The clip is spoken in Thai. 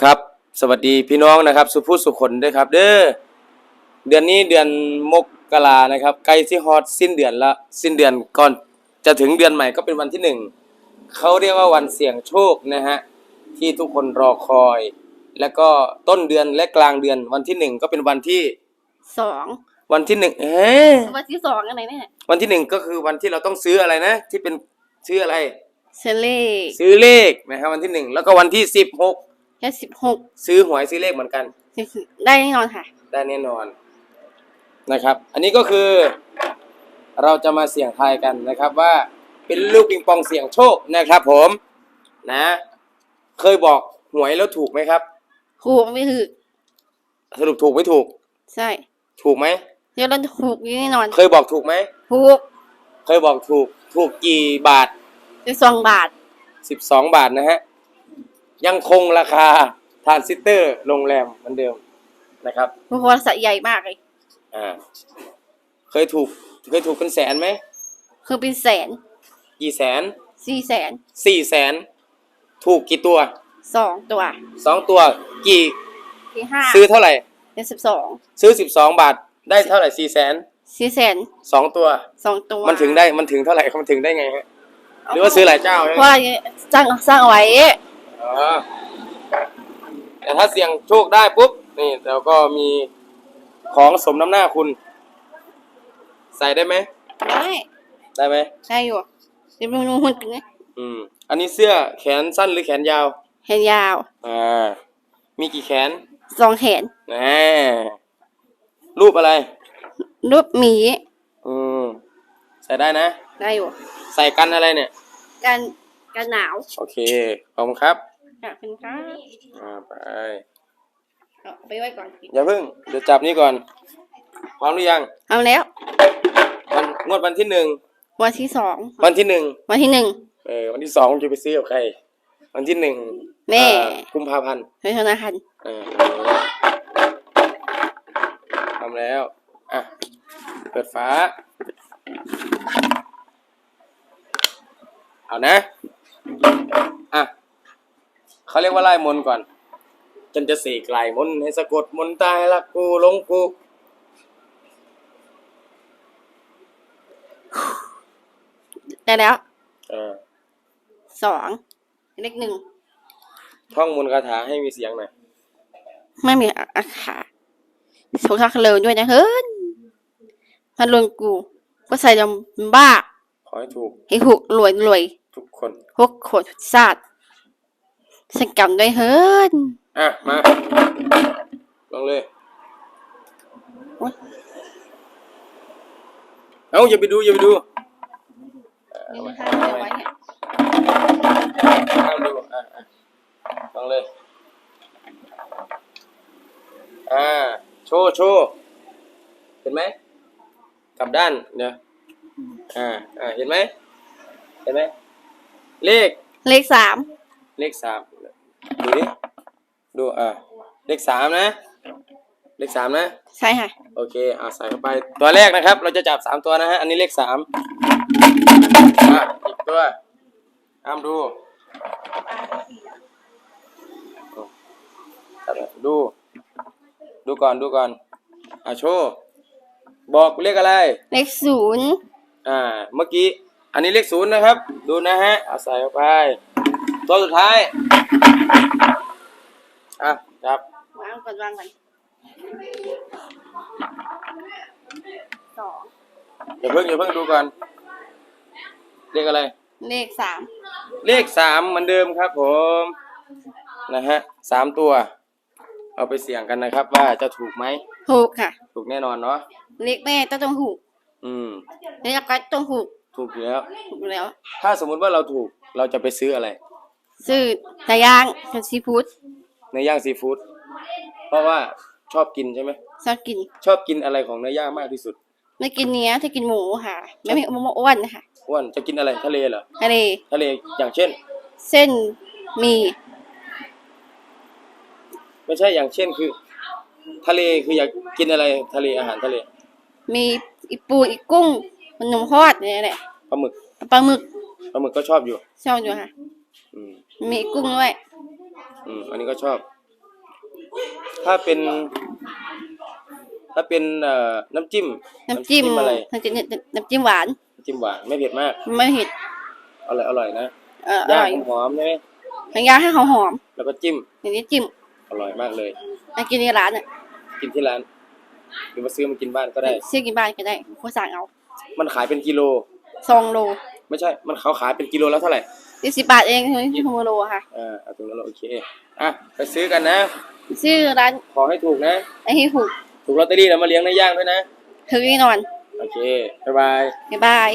ครับ สวัสดีพี่น้องนะครับ สุภูสุขนด้วยครับ เด้อเดือนนี้เดือนมกรานะครับใกล้ที่ฮอตสิ้นเดือนละสิ้นเดือนก่อน จะถึงเดือนใหม่ก็เป็นวันที่หนึ่งเขาเรียกว่าวันเสี่ยงโชคนะฮะที่ทุกคนรอคอย แล้วก็ต้นเดือนและกลางเดือนวันที่หนึ่งก็เป็นวันที่สองวันที่หนึ่งเอ๊ะวันที่สองอะไรเนี่ยวันที่หนึ่งก็คือวันที่เราต้องซื้ออะไรนะ ที่เป็นซื้ออะไรเซเล่ซื้อเลขนะครับวันที่หนึ่งแล้วก็วันที่สิบหก แค่สิบหกซื้อหวยซื้อเลขเหมือนกัน ได้แน่นอนค่ะ ได้แน่นอนนะครับ อันนี้ก็คือ เราจะมาเสี่ยงทายกันนะครับว่าเป็นลูกปิงปองเสี่ยงโชคนะครับ ผมนะ เคยบอกหวยแล้วถูกไหมครับ ถูกไม่ถูกสรุปถูกไม่ถูก ใช่ ถูกไหมเดี๋ยวเราถูกแน่นอน เคยบอกถูกไหมถูก เคยบอกถูก ถูกกี่บาทจะสองบาทสิบสองบาทนะฮะ ยังคงราคาทรานซิสเตอร์โรงแรมเหมือนเดิมนะครับเพราะว่าสัตว์ใหญ่มากเลยอ่าเคยถูกเคยถูกเป็นแสนไหมคือเป็นแสนกี่แสนสี่แสนสี่แสนถูกกี่ตัวสองตัวสองตัวกี่ที่ห้าซื้อเท่าไหร่เป็นสิบสองซื้อสิบสองบาทได้เท่าไหร่สี่แสนสี่แสนสองตัวสองตัว มันถึงได้มันถึงเท่าไหร่มันถึงได้ไงฮะหรือว่าซื้อหลายเจ้าใช่เพไหมราะว่าสร้างสร้างเอาไว้ อ๋อแต่ถ้าเสี่ยงโชคได้ปุ๊บ นี่เราก็มีของสมน้ำหน้าคุณ ใส่ได้ไหม ได้ได้ไหม ใช่อยู่เดี๋ยวดูหุ่นกันนะอืม อันนี้เสื้อแขนสั้นหรือแขนยาวเห็นยาว อ่า มีกี่แขนสองแขนแหมรูปอะไร รูปหมีอืม ใส่ได้นะ ได้อยู่ ใส่กันอะไรเนี่ย กันกันหนาว โอเค ขอบคุณครับ ขอบคุณครับอ่าไปเอาไปไว้ก่อน อย่าเพิ่งเดี๋ยวจับนี่ก่อนพร้อมหรือยังเอาแล้ว วันงวดวันที่หนึ่งวันที่สองวันที่หนึ่งวันที่หนึ่งเออวันที่สองจะไปซื้อกับใคร วันที่หนึ่งแม่อ่ากุมภาพันธ์ไปธนาคารเออทำแล้วอะเปิดฝาเอานะอะ เขาเรียกว่าไล่มนต์ก่อน จนจะสี่ไกลมนต์ให้สะกดมนต์ตายละกูหลงกูได้แล้วเออสองเลขหนึ่งท่องมนต์คาถาให้มีเสียงหน่อยไม่มีอาขาโชคทักเลยด้วยนะเฮ้ยมันลวนกู ก็ใส่ดำบ้า ขอให้ถูก ให้หุกรวยรวยทุกคน หกโขดศาสต สังกรรมด้วยเฮ้ยอะ มาลองเลย เอ้าอย่าไปดูอย่าไปดูนี่นะคะเอาไว้เนี่ยห้ามดูอะอะลองเลย อ่า โชว์โชว์เห็นไหมกลับด้านเดี๋ยวอ่าอ่าเห็นไหมเห็นไหมเลขเลขสาม เลขสาม ดูดิดูอ่าเลขสามนะ เลขสามนะ ใช่ค่ะ โอเคอ่าใส่เข้าไปตัวแรกนะครับ เราจะจับสามตัวนะฮะอันนี้เลขสามอะอีกตัวห้ามดูจับเลยดู ดูก่อนดูก่อนอะโชว์บอกเลขอะไรเลขศูนย์อ่า เมื่อกี้ อันนี้เลขศูนย์นะครับ ดูนะฮะเอาใส่เข้าไป ตัวสุดท้าย อะ จับ วางก่อนวางก่อนสองอย่าเพิ่งอย่าเพิ่งดูก่อน เลขอะไร เลขสามเลขสามเหมือนเดิมครับผม นะฮะสามตัว เอาไปเสี่ยงกันนะครับ ว่าจะถูกไหม ถูกค่ะ ถูกแน่นอนเนาะ เลขแม่ต้องต้องถูกอืม เลขก็ต้องถูกถูกอยู่แล้ว ถูกอยู่แล้ว ถ้าสมมุติว่าเราถูก เราจะไปซื้ออะไร ซื้อไก่ย่างกับซีฟู้ดเนื้อย่างซีฟู้ดเพราะว่าชอบกินใช่ไหมชอบกิน ชอบกินอะไรของเนื้อย่างมากที่สุดไม่กินเนื้อถ้ากินหมูค่ะ ไม่มีหมูอ้วนนะคะอ้วนจะกินอะไรทะเลเหรอทะเลทะเลอย่างเช่น เส้นหมีไม่ใช่อย่างเช่นคือ ทะเลคืออยากกินอะไรทะเลอาหารทะเล มีอีปูอีกุ้งมันนมทอดเนี่ยแหละปลาหมึกปลาหมึกปลาหมึกก็ชอบอยู่ชอบอยู่ค่ะ อืมมีกุ้งด้วยอืมอันนี้ก็ชอบ ถ้าเป็น ถ้าเป็นเอ่อน้ำจิ้มน้ำจิ้มอะไรน้ำจิ้มน้ำจิ้มหวานน้ำจิ้มหวานไม่เผ็ดมากไม่เผ็ดอร่อยอร่อยนะเอออย่างร่อยหอมๆใช่ไหมทางย่างให้หอมหอมแล้วก็จิ้มๆอย่างนี้จิ้มอร่อยมากเลย มากินในร้านอะกินที่ร้าน หรือมาซื้อมากินบ้านก็ได้ซื้อกินบ้านก็ได้ผู้สั่งเอามันขายเป็นกิโล ซองโลไม่ใช่ มันเขาขายเป็นกิโลแล้วเท่าไหร่ ยี่สิบบาทเองเฮ้ยชั่วโมงโลอะค่ะ อ่าเอาตรงนั้นเราโอเคอะไปซื้อกันนะ ชื่อร้านขอให้ถูกนะ ไอ้ที่ถูกถูกลอตเตอรี่แล้วมาเลี้ยงในย่างด้วยนะ ถึงแน่นอน โอเค บ๊ายบาย บ๊ายบาย